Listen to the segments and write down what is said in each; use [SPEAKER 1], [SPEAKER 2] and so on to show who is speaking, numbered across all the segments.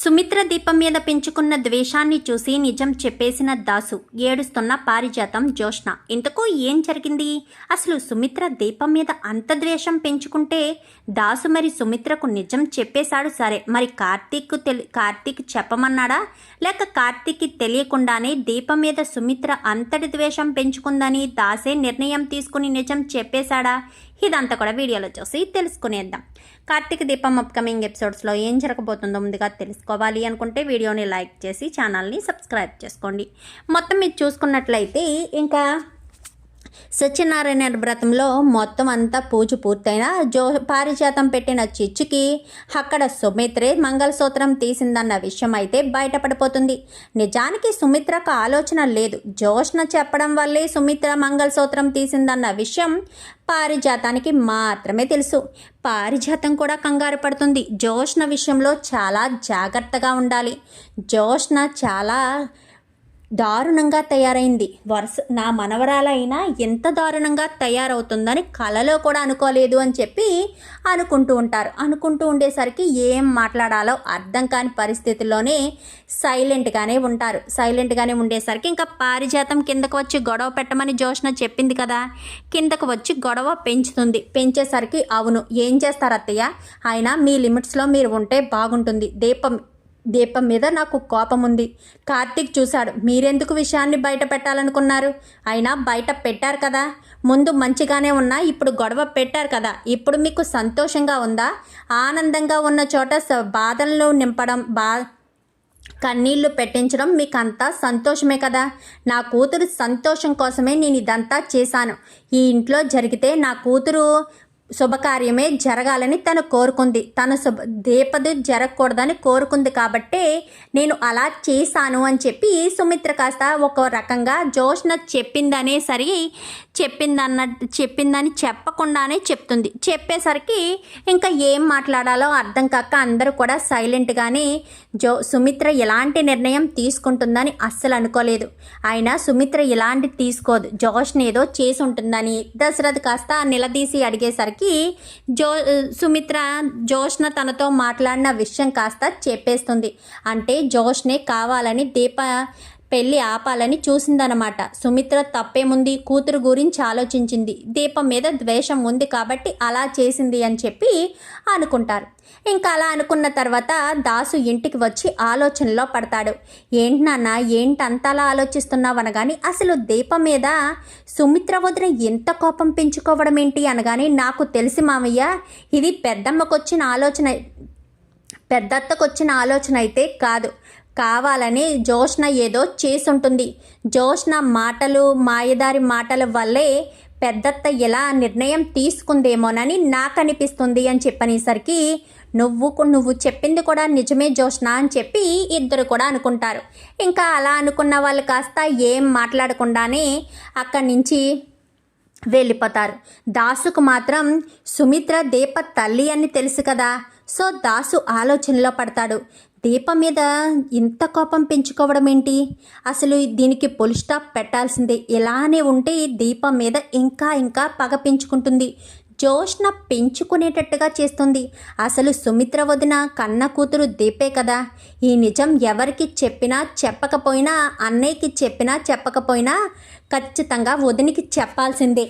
[SPEAKER 1] సుమిత్ర దీపం మీద పెంచుకున్న ద్వేషాన్ని చూసి నిజం చెప్పేసిన దాసు ఏడుస్తున్న పారిజాతం జోష్న ఇంతకు ఏం జరిగింది? అసలు సుమిత్ర దీపం మీద అంత ద్వేషం పెంచుకుంటే దాసు మరి సుమిత్రకు నిజం చెప్పేశాడు సరే. మరి కార్తీక్ తెలి కార్తీక్ చెప్పమన్నాడా? లేక కార్తీక్కి తెలియకుండానే దీపం మీద సుమిత్ర అంతటి ద్వేషం పెంచుకుందని దాసే నిర్ణయం తీసుకుని నిజం చెప్పేశాడా? ఇదంతా కూడా వీడియోలో చూసి తెలుసుకునేద్దాం. కార్తీక దీపం అప్కమింగ్ ఎపిసోడ్స్లో ఏం జరగబోతుందో ముందుగా తెలుసుకోవాలి అనుకుంటే వీడియోని లైక్ చేసి ఛానల్ని సబ్స్క్రైబ్ చేసుకోండి. మొత్తం మీరు చూసుకున్నట్లయితే ఇంకా సత్యనారాయణ వ్రతంలో మొత్తం అంతా పూజ పూర్తయిన జో పారిజాతం పెట్టిన చిచ్చుకి అక్కడ సుమిత్రే మంగళసూత్రం తీసిందన్న విషయం అయితే బయటపడిపోతుంది. నిజానికి సుమిత్రకు ఆలోచన లేదు. జోష్న చెప్పడం వల్లే సుమిత్ర మంగళసూత్రం తీసిందన్న విషయం పారిజాతానికి మాత్రమే తెలుసు. పారిజాతం కూడా కంగారు పడుతుంది. జోష్న విషయంలో చాలా జాగ్రత్తగా ఉండాలి. జోష్న చాలా దారుణంగా తయారైంది. వరుస నా మనవరాలైనా ఎంత దారుణంగా తయారవుతుందని కలలో కూడా అనుకోలేదు అని చెప్పి అనుకుంటూ ఉంటారు. అనుకుంటూ ఉండేసరికి ఏం మాట్లాడాలో అర్థం కాని పరిస్థితుల్లోనే సైలెంట్గానే ఉంటారు. సైలెంట్గానే ఉండేసరికి ఇంకా పారిజాతం కిందకు వచ్చి గొడవ పెట్టమని జోష్న చెప్పింది కదా. కిందకు వచ్చి గొడవ పెంచుతుంది. పెంచేసరికి అవును ఏం చేస్తారు అత్తయ్య ఆయన మీ లిమిట్స్లో మీరు ఉంటే బాగుంటుంది. దీపం దీపం మీద నాకు కోపం ఉంది కార్తీక్ చూశాడు. మీరెందుకు విషయాన్ని బయట పెట్టాలనుకున్నారు? అయినా బయట పెట్టారు కదా. ముందు మంచిగానే ఉన్నా ఇప్పుడు గొడవ పెట్టారు కదా. ఇప్పుడు మీకు సంతోషంగా ఉందా? ఆనందంగా ఉన్న చోట స- బాధలను నింపడం బా కన్నీళ్ళు పెట్టించడం మీకు అంతా సంతోషమే కదా. నా కూతురు సంతోషం కోసమే నేను ఇదంతా చేశాను. ఈ ఇంట్లో జరిగితే నా కూతురు శుభకార్యమే జరగాలని తను కోరుకుంది. తన శుభ దీపది జరగకూడదని కోరుకుంది కాబట్టే నేను అలా చేశాను అని చెప్పి సుమిత్ర కాస్త ఒక రకంగా జోష్న చెప్పిందనే సరి చెప్పిందన్న చెప్పిందని చెప్పకుండానే చెప్తుంది. చెప్పేసరికి ఇంకా ఏం మాట్లాడాలో అర్థం కాక అందరూ కూడా సైలెంట్గానే జో సుమిత్ర ఎలాంటి నిర్ణయం తీసుకుంటుందని అస్సలు అనుకోలేదు. అయినా సుమిత్ర ఇలాంటి తీసుకోదు. జోష్ని ఏదో చేసి ఉంటుందని దశరథ్ కాస్త నిలదీసి అడిగేసరికి జో సుమిత్ర జోష్న తనతో మాట్లాడిన విషయం కాస్త చెప్పేస్తుంది. అంటే జోష్నే కావాలని దీప పెళ్ళి ఆపాలని చూసిందనమాట. సుమిత్ర తప్పేముంది? కూతురు గురించి ఆలోచించింది. దీపం మీద ద్వేషం ఉంది కాబట్టి అలా చేసింది అని చెప్పి అనుకుంటారు. ఇంకా అలా అనుకున్న తర్వాత దాసు ఇంటికి వచ్చి ఆలోచనలో పడతాడు. ఏంటి నాన్న ఏంటి అంతలా ఆలోచిస్తున్నావు? అనగాని అసలు దీపం మీద సుమిత్ర వదిన ఎంత కోపం పెంచుకోవడం ఏంటి? అనగాని నాకు తెలిసి మామయ్య ఇది పెద్దమ్మకొచ్చిన ఆలోచన పెద్దత్తకొచ్చిన ఆలోచన అయితే కాదు. కావాలని జోష్న ఏదో చేసుంటుంది జోష్న మాటలు మాయదారి మాటల వల్లే పెద్దత్త ఎలా నిర్ణయం తీసుకుందేమోనని నాకు అనిపిస్తుంది అని చెప్పనేసరికి నువ్వు నువ్వు చెప్పింది కూడా నిజమే జోష్న అని చెప్పి ఇద్దరు కూడా అనుకుంటారు. ఇంకా అలా అనుకున్న వాళ్ళు కాస్త ఏం మాట్లాడకుండానే అక్కడి నుంచి వెళ్ళిపోతారు. దాసుకు మాత్రం సుమిత్ర దీప తల్లి అని తెలుసు కదా. సో దాసు ఆలోచనలో పడతాడు. దీప మీద ఇంత కోపం పెంచుకోవడం ఏంటి? అసలు దీనికి పొలి స్టాప్ పెట్టాల్సిందే. ఇలానే ఉంటే ఈ దీపం మీద ఇంకా ఇంకా పగ పెంచుకుంటుంది. జోష్న పెంచుకునేటట్టుగా చేస్తుంది. అసలు సుమిత్ర వదిన కన్న కూతురు దీపే కదా. ఈ నిజం ఎవరికి చెప్పినా చెప్పకపోయినా అన్నయ్యకి చెప్పినా చెప్పకపోయినా ఖచ్చితంగా వదినికి చెప్పాల్సిందే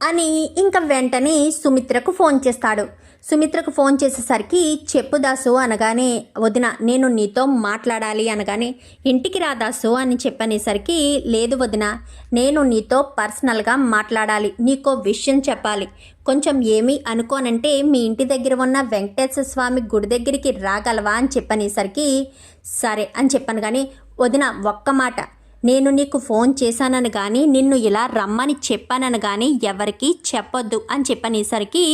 [SPEAKER 1] అని ఇంకా వెంటనే సుమిత్రకు ఫోన్ చేస్తాడు. సుమిత్రకు ఫోన్ చేసేసరికి చెప్పు దాసు అనగానే వదిన నేను నీతో మాట్లాడాలి అనగానే ఇంటికి రా దాసు అని చెప్పనేసరికి లేదు వదిన నేను నీతో పర్సనల్గా మాట్లాడాలి నీకో విషయం చెప్పాలి. కొంచెం ఏమి అనుకోనంటే మీ ఇంటి దగ్గర ఉన్న వెంకటేశ్వర స్వామి గుడి దగ్గరికి రాగలవా అని చెప్పనేసరికి సరే అని చెప్పాను కానీ వదిన ఒక్క మాట నేను నీకు ఫోన్ చేశానని కానీ నిన్ను ఇలా రమ్మని చెప్పానని కానీ ఎవరికీ చెప్పొద్దు అని చెప్పనేసరికి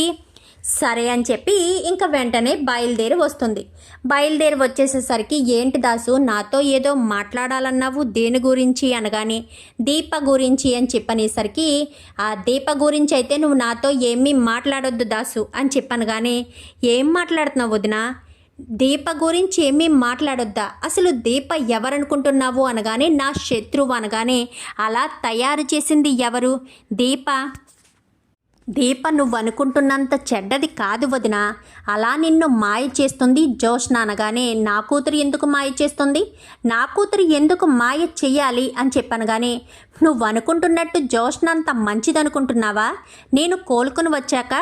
[SPEAKER 1] సరే అని చెప్పి ఇంకా వెంటనే బయలుదేరి వస్తుంది. బయలుదేరి వచ్చేసేసరికి ఏంటి దాసు నాతో ఏదో మాట్లాడాలన్నావు? దేని గురించి అనగానే దీప గురించి అని చెప్పనేసరికి ఆ దీప గురించి అయితే నువ్వు నాతో ఏమీ మాట్లాడొద్దు దాసు అని చెప్పాను కానీ ఏం మాట్లాడుతున్నావు వదినా? దీప గురించి ఏమీ మాట్లాడొద్దా? అసలు దీప ఎవరనుకుంటున్నావు? అనగానే నా శత్రువు అనగానే అలా తయారు చేసింది ఎవరు? దీప? దీప నువ్వనుకుంటున్నంత చెడ్డది కాదు వదిన. అలా నిన్ను మాయ చేస్తుంది జోష్న అనగానే నా కూతురు ఎందుకు మాయ చేస్తుంది? నా కూతురు ఎందుకు మాయ చెయ్యాలి అని చెప్పనగానే నువ్వు అనుకుంటున్నట్టు జోష్న అంత మంచిదనుకుంటున్నావా? నేను కోలుకుని వచ్చాక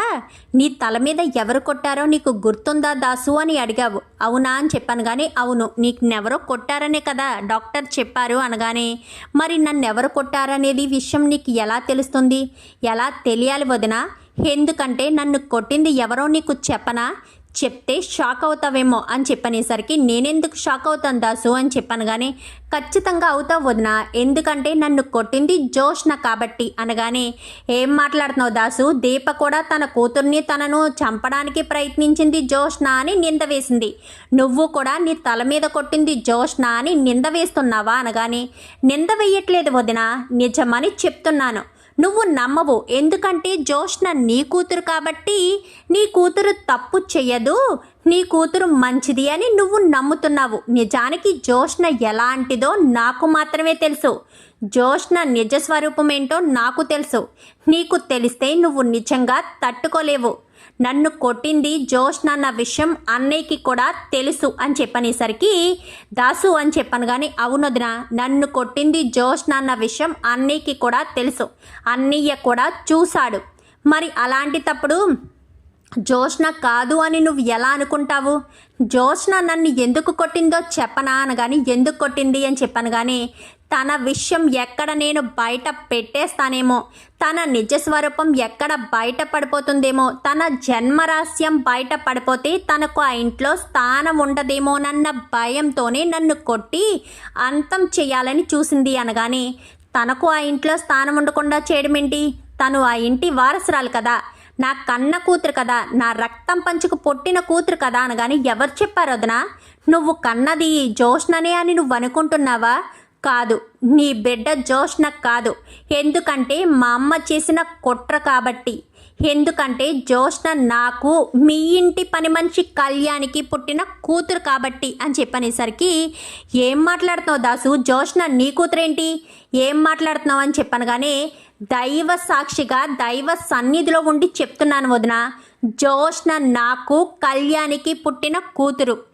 [SPEAKER 1] నీ తల మీద ఎవరు కొట్టారో నీకు గుర్తుందా దాసు అని అడిగావు. అవునా అని చెప్పాను కానీ అవును నీకు నెవరో కొట్టారనే కదా డాక్టర్ చెప్పారు అనగానే మరి నన్ను ఎవరు కొట్టారనేది విషయం నీకు ఎలా తెలుస్తుంది? ఎలా తెలియాలి వదినా? ఎందుకంటే నన్ను కొట్టింది ఎవరో నీకు చెప్పనా? చెప్తే షాక్ అవుతావేమో అని చెప్పనేసరికి నేనెందుకు షాక్ అవుతాను దాసు? అని చెప్పాను కానీ ఖచ్చితంగా అవుతావు వదిన. ఎందుకంటే నన్ను కొట్టింది జోష్న కాబట్టి. అనగానే ఏం మాట్లాడుతున్నావు దాసు? దీప కూడా తన కూతుర్ని తనను చంపడానికి ప్రయత్నించింది జోష్న అని నింద వేసింది. నువ్వు కూడా నీ తల మీద కొట్టింది జోష్న అని నింద వేస్తున్నావా? అనగానే నింద వేయట్లేదు వదిన. నిజమని చెప్తున్నాను. నువ్వు నమ్మవు. ఎందుకంటే జోష్న నీ కూతురు కాబట్టి నీ కూతురు తప్పు చెయ్యదు నీ కూతురు మంచిది అని నువ్వు నమ్ముతున్నావు. నిజానికి జోష్న ఎలాంటిదో నాకు మాత్రమే తెలుసు. జోష్న నిజ స్వరూపం ఏంటో నాకు తెలుసు. నీకు తెలిస్తే నువ్వు నిజంగా తట్టుకోలేవు. నన్ను కొట్టింది జోష్న అన్న విషయం అన్నయ్యకి కూడా తెలుసు అని చెప్పనేసరికి దాసు అని చెప్పాను కానీ అవునొదిన నన్ను కొట్టింది జోష్న అన్న విషయం అన్నయ్యకి కూడా తెలుసు. అన్నయ్య కూడా చూశాడు. మరి అలాంటి తప్పుడు జోష్న కాదు అని నువ్వు ఎలా అనుకుంటావు? జోష్న నన్ను ఎందుకు కొట్టిందో చెప్పనా అనగాని ఎందుకు కొట్టింది అని చెప్పాను కానీ తన విషయం ఎక్కడ నేను బయట పెట్టేస్తానేమో తన నిజ స్వరూపం ఎక్కడ బయట పడిపోతుందేమో తన జన్మరహస్యం బయట పడిపోతే తనకు ఆ ఇంట్లో స్థానం ఉండదేమోనన్న భయంతోనే నన్ను కొట్టి అంతం చేయాలని చూసింది అనగానే తనకు ఆ ఇంట్లో స్థానం ఉండకుండా చేయడమేంటి తను ఆ ఇంటి వారసురాలు కదా నా కన్న కూతురు కదా నా రక్తం పంచుకు పుట్టిన కూతురు కదా అనగాని ఎవరు చెప్పారు వదనా? నువ్వు కన్నది జోష్ననే అని నువ్వు అనుకుంటున్నావా? కాదు. నీ బిడ్డ జోష్న కాదు. ఎందుకంటే మా అమ్మ చేసిన కుట్ర కాబట్టి. ఎందుకంటే జోష్న నాకు మీ ఇంటి పని మనిషి కళ్యాణికి పుట్టిన కూతురు కాబట్టి అని చెప్పనేసరికి ఏం మాట్లాడుతున్నావు దాసు? జోష్న నీ కూతురేంటి? ఏం మాట్లాడుతున్నావు అని చెప్పాను కానీ దైవ సాక్షిగా దైవ సన్నిధిలో ఉండి చెప్తున్నాను వదిన. జోష్న నాకు కళ్యాణికి పుట్టిన కూతురు.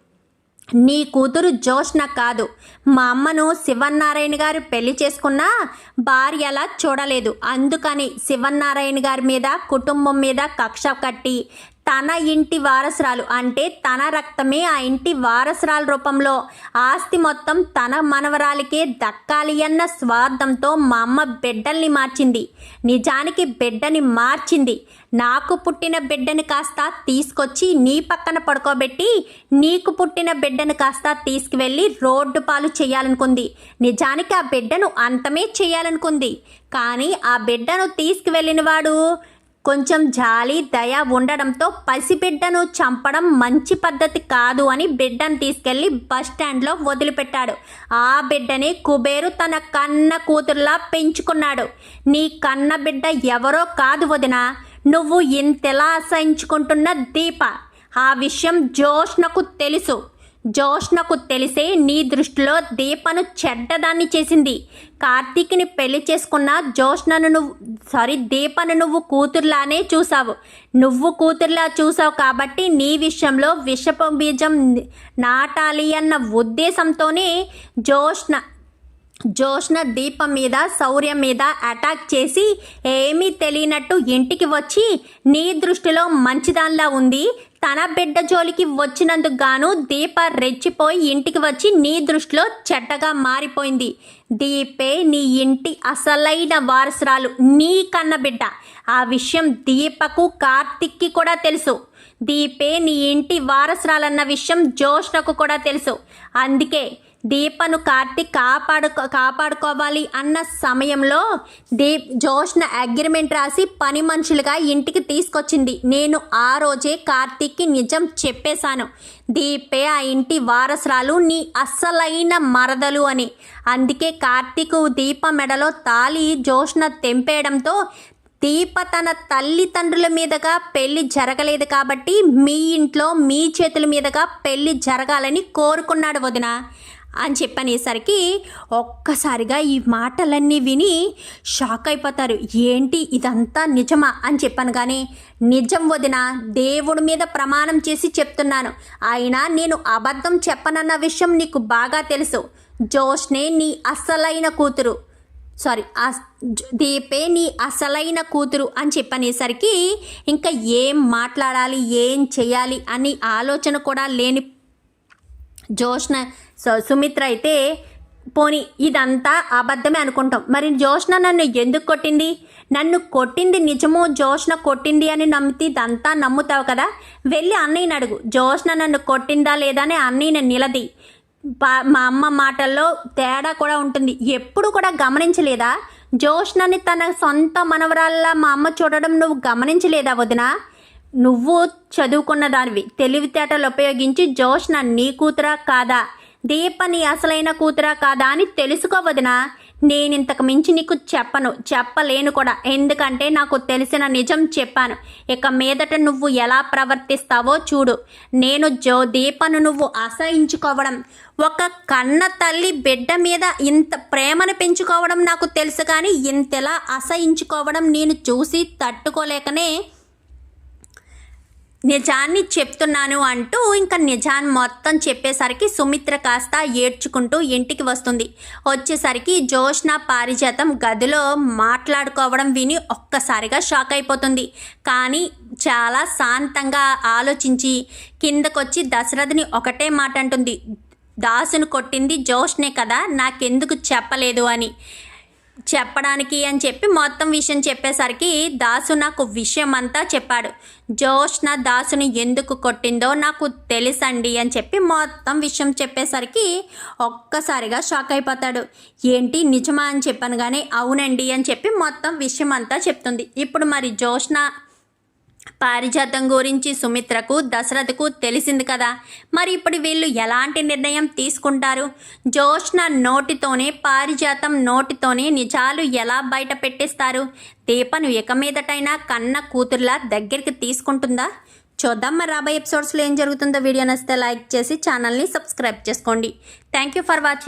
[SPEAKER 1] నీ కూతురు జోష్న కాదు. మా అమ్మను శివన్నారాయణ గారు పెళ్ళి చేసుకున్నా భార్యలా చూడలేదు. అందుకని శివన్నారాయణ గారి మీద కుటుంబం మీద కక్ష కట్టి తన ఇంటి వారసురాలు. అంటే తన రక్తమే ఆ ఇంటి వారసురాల రూపంలో. ఆస్తి మొత్తం తన మనవరాలికే దక్కాలి అన్న స్వార్థంతో మా అమ్మ బిడ్డల్ని మార్చింది. నిజానికి బిడ్డని మార్చింది. నాకు పుట్టిన బిడ్డని కాస్త తీసుకొచ్చి నీ పక్కన పడుకోబెట్టి నీకు పుట్టిన బిడ్డను కాస్త తీసుకువెళ్ళి రోడ్డు పాలు చేయాలనుకుంది. నిజానికి ఆ బిడ్డను అంతమే చేయాలనుకుంది. కానీ ఆ బిడ్డను తీసుకువెళ్ళిన వాడు కొంచెం జాలి దయ ఉండడంతో పసిబిడ్డను చంపడం మంచి పద్ధతి కాదు అని బిడ్డను తీసుకెళ్ళి బస్ స్టాండ్లో వదిలిపెట్టాడు. ఆ బిడ్డని కుబేరు తన కన్న కూతురులా పెంచుకున్నాడు. నీ కన్న బిడ్డ ఎవరో కాదు వదిన నువ్వు ఇంతెలా అసహించుకుంటున్న దీప. ఆ విషయం జోష్నకు తెలుసు. జోష్నకు తెలిసే నీ దృష్టిలో దీపను చెడ్డదాన్ని చేసింది. కార్తీక్ని పెళ్ళి చేసుకున్న జోష్నను నువ్వు సారీ దీపను నువ్వు కూతురులానే చూసావు నువ్వు కూతురులా చూసావు కాబట్టి నీ విషయంలో విషప బీజం నాటాలి అన్న ఉద్దేశంతోనే జోష్న జోష్న దీపం మీద శౌర్యం మీద అటాక్ చేసి ఏమీ తెలియనట్టు ఇంటికి వచ్చి నీ దృష్టిలో మంచిదానిలా ఉంది. తన బిడ్డ జోలికి వచ్చినందుకు గాను దీప రెచ్చిపోయి ఇంటికి వచ్చి నీ దృష్టిలో చెడ్డగా మారిపోయింది. దీపే నీ ఇంటి అసలైన వారసురాలు నీ కన్న బిడ్డ. ఆ విషయం దీపకు కార్తిక్కి కూడా తెలుసు. దీపే నీ ఇంటి వారసురాలన్న విషయం జోష్నకు కూడా తెలుసు. అందుకే దీపను కార్తీక్ కాపాడుకో కాపాడుకోవాలి అన్న సమయంలో దీప్ జోష్న అగ్రిమెంట్ రాసి పని మనుషులుగా ఇంటికి తీసుకొచ్చింది. నేను ఆ రోజే కార్తీక్కి నిజం చెప్పేశాను. దీపే ఆ ఇంటి వారసురాలు నీ అస్సలైన మరదలు అని. అందుకే కార్తీక్ దీప మెడలో తాలి జోష్న తెంపేయడంతో దీప తన తల్లిదండ్రుల మీదుగా పెళ్ళి జరగలేదు కాబట్టి మీ ఇంట్లో మీ చేతుల మీదుగా పెళ్ళి జరగాలని కోరుకున్నాడు వదిన. అని చెప్పనేసరికి ఒక్కసారిగా ఈ మాటలన్నీ విని షాక్ అయిపోతారు. ఏంటి ఇదంతా నిజమా అని చెప్పాను కానీ నిజం వదిన దేవుడి మీద ప్రమాణం చేసి చెప్తున్నాను. అయినా నేను అబద్ధం చెప్పనన్న విషయం నీకు బాగా తెలుసు. జోష్నే నీ అసలైన కూతురు. సారీ దీపే నీ అసలైన కూతురు అని చెప్పనేసరికి ఇంకా ఏం మాట్లాడాలి ఏం చేయాలి అని ఆలోచన కూడా లేని జోష్న సుమిత్ర అయితే పోనీ ఇదంతా అబద్ధమే అనుకుంటాం. మరి జోష్న నన్ను ఎందుకు కొట్టింది? నన్ను కొట్టింది నిజమో జోష్న కొట్టింది అని నమ్మితే ఇదంతా నమ్ముతావు కదా? వెళ్ళి అన్నయ్యని అడుగు. జోష్న నన్ను కొట్టిందా లేదా అని అన్నయ్యని నిలది. మా అమ్మ మాటల్లో తేడా కూడా ఉంటుంది. ఎప్పుడు కూడా గమనించలేదా? జోష్నని తన సొంత మనవరాల్లా మా అమ్మ చూడడం నువ్వు గమనించలేదా వదినా? నువ్వు చదువుకున్న దానివి. తెలివితేటలు ఉపయోగించి జోష్న నీ కూతురా కాదా? దీప నీ అసలైన కూతురా కాదా అని తెలుసుకోవదినా? నేను ఇంతకు మించి నీకు చెప్పను. చెప్పలేను కూడా. ఎందుకంటే నాకు తెలిసిన నిజం చెప్పాను. ఇక మీదట నువ్వు ఎలా ప్రవర్తిస్తావో చూడు. నేను జో దీపను నువ్వు అసహించుకోవడం ఒక కన్న తల్లి బిడ్డ మీద ఇంత ప్రేమను పెంచుకోవడం నాకు తెలుసు కానీ ఇంతలా అసహించుకోవడం నేను చూసి తట్టుకోలేకనే నిజాన్ని చెప్తున్నాను అంటూ ఇంకా నిజాన్ని మొత్తం చెప్పేసరికి సుమిత్ర కాస్త ఏడ్చుకుంటూ ఇంటికి వస్తుంది. వచ్చేసరికి జోష్న పారిజాతం గదిలో మాట్లాడుకోవడం విని ఒక్కసారిగా షాక్ అయిపోతుంది. కానీ చాలా శాంతంగా ఆలోచించి కిందకొచ్చి దశరథని ఒకటే మాట అంటుంది దాసును కొట్టింది జోష్నే కదా నాకెందుకు చెప్పలేదు అని. చెప్పడానికి అని చెప్పి మొత్తం విషయం చెప్పేసరికి దాసు నాకు విషయం అంతా చెప్పాడు జోష్న దాసుని ఎందుకు కొట్టిందో నాకు తెలుసండి అని చెప్పి మొత్తం విషయం చెప్పేసరికి ఒక్కసారిగా షాక్ అయిపోతాడు. ఏంటి నిజమా అని చెప్పాను కానీ అవునండి అని చెప్పి మొత్తం విషయం అంతా చెప్తుంది. ఇప్పుడు మరి జోష్న పారిజాతం గురించి సుమిత్రకు దశరథకు తెలిసింది కదా. మరి ఇప్పుడు వీళ్ళు ఎలాంటి నిర్ణయం తీసుకుంటారు? జోష్న నోటితోనే పారిజాతం నోటితోనే నిజాలు ఎలా బయట పెట్టిస్తారు? దీపను ఇక మీదటైనా కన్న కూతుర్లా దగ్గరికి తీసుకుంటుందా? చూద్దాం మరి రాబోయే ఎపిసోడ్స్లో ఏం జరుగుతుందో. వీడియో నచ్చితే లైక్ చేసి ఛానల్ని సబ్స్క్రైబ్ చేసుకోండి. Thank you for watching